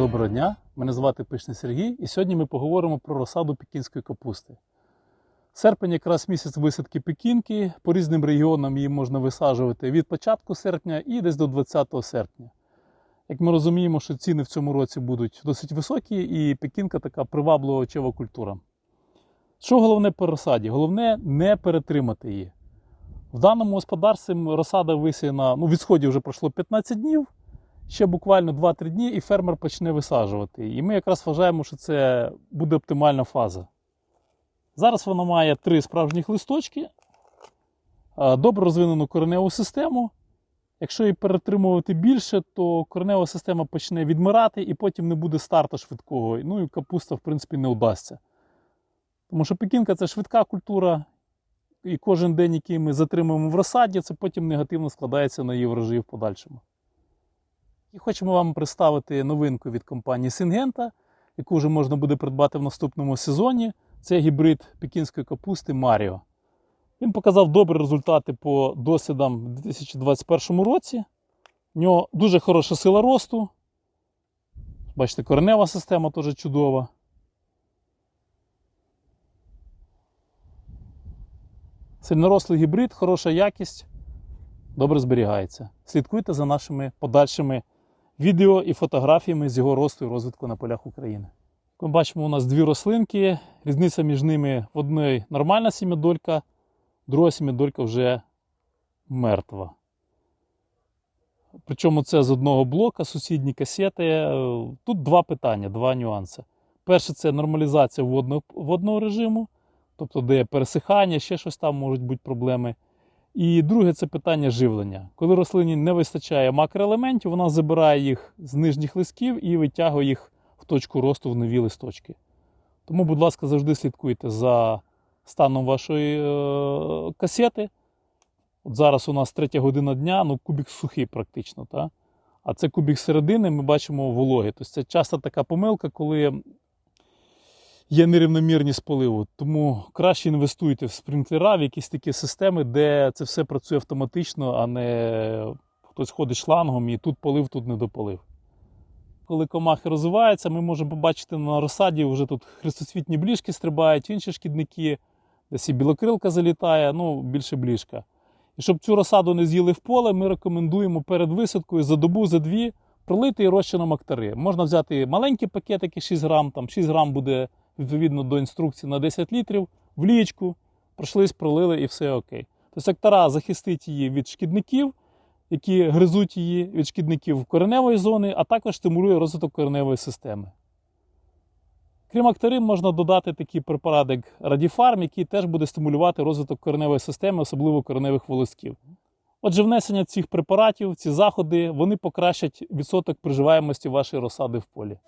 Доброго дня, мене звати Пишний Сергій, і сьогодні ми поговоримо про розсаду пекінської капусти. Серпень якраз місяць висадки пекінки, по різним регіонам її можна висаджувати від початку серпня і десь до 20 серпня. Як ми розуміємо, що ціни в цьому році будуть досить високі, і пекінка така приваблива очева культура. Що головне по розсаді? Головне не перетримати її. В даному господарстві розсада висіяна, ну від сходів вже пройшло 15 днів ще буквально 2-3 дні, і фермер почне висаджувати. І ми якраз вважаємо, що це буде оптимальна фаза. Зараз вона має три справжніх листочки, добре розвинену кореневу систему. Якщо її перетримувати більше, то коренева система почне відмирати і потім не буде старта швидкого. Ну і капуста, в принципі, не удасться. Тому що пекінка це швидка культура, і кожен день, який ми затримуємо в розсаді, це потім негативно складається на її врожаї в подальшому. І хочемо вам представити новинку від компанії Сингента, яку вже можна буде придбати в наступному сезоні. Це гібрид пекінської капусти Маріо. Він показав добрі результати по дослідам в 2021 році. У нього дуже хороша сила росту. Бачите, коренева система теж чудова. Сильнорослий гібрид, хороша якість, добре зберігається. Слідкуйте за нашими подальшими відео і фотографіями з його росту і розвитку на полях України. Ми бачимо, у нас дві рослинки. Різниця між ними в одній нормальна сім'ядолька, друга сім'ядолька вже мертва. Причому це з одного блока, сусідні касети. Тут два питання, два нюанси. Перше, це нормалізація водного, водного режиму, тобто де пересихання, ще щось там можуть бути проблеми. І друге це питання живлення. Коли рослині не вистачає макроелементів, вона забирає їх з нижніх листків і витягує їх в точку росту в нові листочки. Тому, будь ласка, завжди слідкуйте за станом вашої е касети. От Зараз у нас третя година дня, ну кубік сухий практично. Та? А це кубік середини, ми бачимо вологи. Тобто це часто така помилка, коли є нерівномірність поливу. Тому краще інвестуйте в спринклера, в якісь такі системи, де це все працює автоматично, а не хтось ходить шлангом і тут полив, тут не дополив. Коли комахи розвиваються, ми можемо побачити на розсаді, вже тут хрестоцвітні бліжки стрибають, інші шкідники, десь і білокрилка залітає, ну більше бліжка. І щоб цю розсаду не з'їли в поле, ми рекомендуємо перед висадкою за добу, за дві пролити і розчином актари. Можна взяти маленькі пакетики 6 грам, там 6 грам буде відповідно до інструкції на 10 літрів, в лічку, пройшлись, пролили і все окей. Тобто актара захистить її від шкідників, які гризуть її від шкідників кореневої зони, а також стимулює розвиток кореневої системи. Крім актарин, можна додати такий препарат, як Радіфарм, який теж буде стимулювати розвиток кореневої системи, особливо кореневих волосків. Отже, внесення цих препаратів, ці заходи, вони покращать відсоток приживаємості вашої розсади в полі.